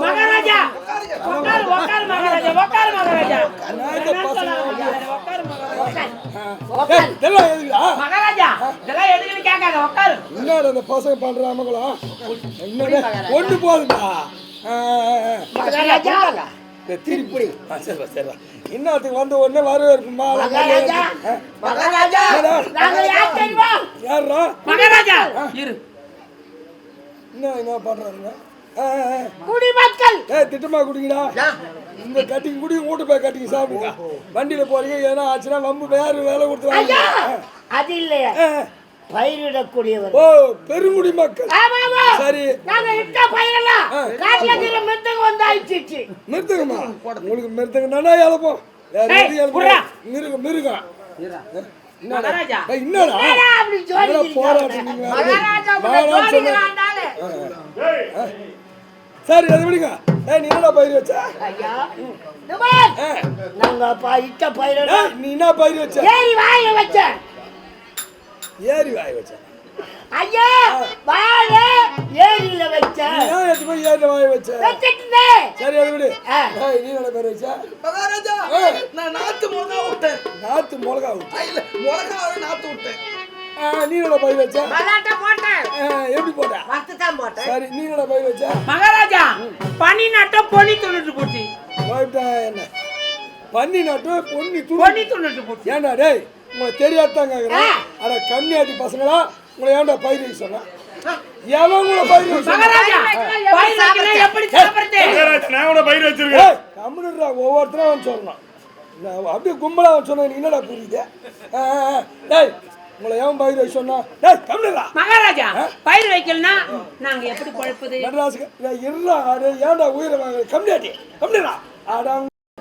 மகாராஜா உட்காரு மகாராஜா மகாராஜா மகாராஜா இதெல்லாம் கேட்காத என்னடா இந்த பசங்க பண்ற அமங்கலம் என்னடா ஒண்ணு போதுடா மகாராஜா இந்த திருப்பி சரிடா சரிடா இன்னத்துக்கு வந்த உடனே வரவேற்பு மகாராஜா! மகாராஜா! யார்? மகாராஜா! இரு. என்ன என்ன பண்றாருங்க? திட்டமா குடிங்கடா? இந்த கட்டிங் குடி வீட்டு போய் கட்டிங் சாப்பிடுங்க. வண்டியில போறீங்க ஏன்னா ஆச்சுன்னா வம்பு வேற வேலை கொடுத்து ஐயா! வாங்க. அது இல்லையா. பயிரிடக்கூடியவர் ஓ பெருங்குடி மக்கள். ஆமா ஆமா. சரி. நாங்க இட்ட பயிரெல்லாம் காட்டுல இருக்கிற மிருந்தங்க வந்து அழிச்சிச்சு மிருத்தங்கம்மா உங்களுக்கு மிருத்தங்க தானே இழப்போம் வேற ஏய், எதுவும் இழப்போம். மிருகம் மிருகம். என்னடா மகாராஜா. சரி அது விடுங்க. நீ என்னடா பயிர் வச்ச. நாங்க இட்ட ஏய், நீ என்ன பயிர் வச்ச? வாயில வச்சேன் ஏரி வாய் வச்ச. ஐயா வாழ ஏரியில வச்சேன் நீ ஏன் எடுத்து போய் ஏரி வாய் வச்ச? வச்சுட்டு சரி அது விடு. நீ என்ன பயிர் வச்ச. மகாராஜா நான் நாத்து மிளகா விட்டேன் நாத்து மிளகா விட்டு இல்ல மிளகாவை நாத்து விட்டேன் ஆ, நீ என்ன பயிர் வச்ச. மலாட்ட போட்டேன். எப்படி போட்ட? வத்து தான் போட்டேன். சரி வச்ச. மகாராஜா பனி நட்டம் என்ன பண்ணி நட்டு பொன்னி துணி. பொன்னி துணுட்டு போச்சு. ஏன்டா டேய் உங்களுக்கு தெரியாதான் கேக்குறேன். அட கம்மியாட்டி பசங்களா உங்களை ஏன்டா பயிர் வைக்க சொன்னா? ஒவ்வொருத்தரும் அவன் சொல்லணும். நான் அப்படியே கும்பலா அவன் சொன்னா என்னடா புரியுது. டேய் உங்களை ஏன் பயிர் வைக்க சொன்னா? டேய் கம்முனுடா மகாராஜா பயிர் வைக்கலனா நாங்க எப்படி பழப்புது? மெட்ராஸுக்கு இருடா அடே ஏன்டா உயிரை வாங்க கம்மியாட்டி கம்முனுடா அட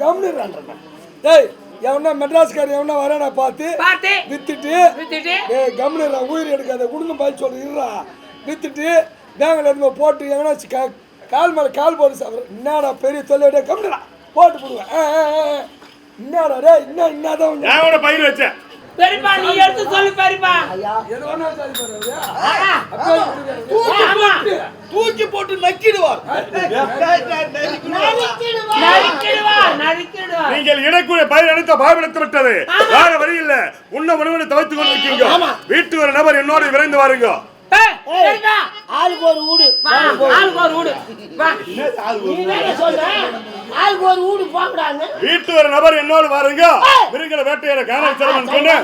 கம்முனுடான்றேன் டேய் எவனா மெட்ராஸ்கார் எவனா வரானா பார்த்து பார்த்து வித்துட்டு வித்துட்டு ஏய் கம்முனுடா உயிர் எடுக்காத குடும்பம் பாய் சொல்லு இருடா வித்துட்டு பேங்கில் எடுத்து போட்டு எங்கனாச்சும் கா கால் மேலே கால் போட்டு சாப்பிட்றேன் என்னடா பெரிய தொல்லை கம்முடா போட்டு போடுவேன். என்னடா டேய் என்ன என்னதான் நான் கூட பயிர் வச்சேன் பெரியப்பா நீ எடுத்து சொல்லு பெரியப்பா. தூக்கி போட்டு நக்கிடுவார் நீங்கள் இடக்கூடிய பயிர் அனைத்த பாவனைத்து விட்டது. வேற வழி இல்ல. உன்ன உணவு தவித்துக் கொண்டிருக்கீங்க. வீட்டு ஒரு நபர் என்னோடு விரைந்து வாருங்க. ஏய், பெரியப்பா, ஆளுக்கு ஒரு வீடு வா, ஆளுக்கு ஒரு வீடு வா. நீ என்ன சொல்ற? ஆளுக்கு ஒரு வீடு போங்கடான்னு வீட்டு ஒரு நபர் என்னோடு வாருங்க. மிருகங்களை வேட்டையாட காணல் செலவன் சொன்ன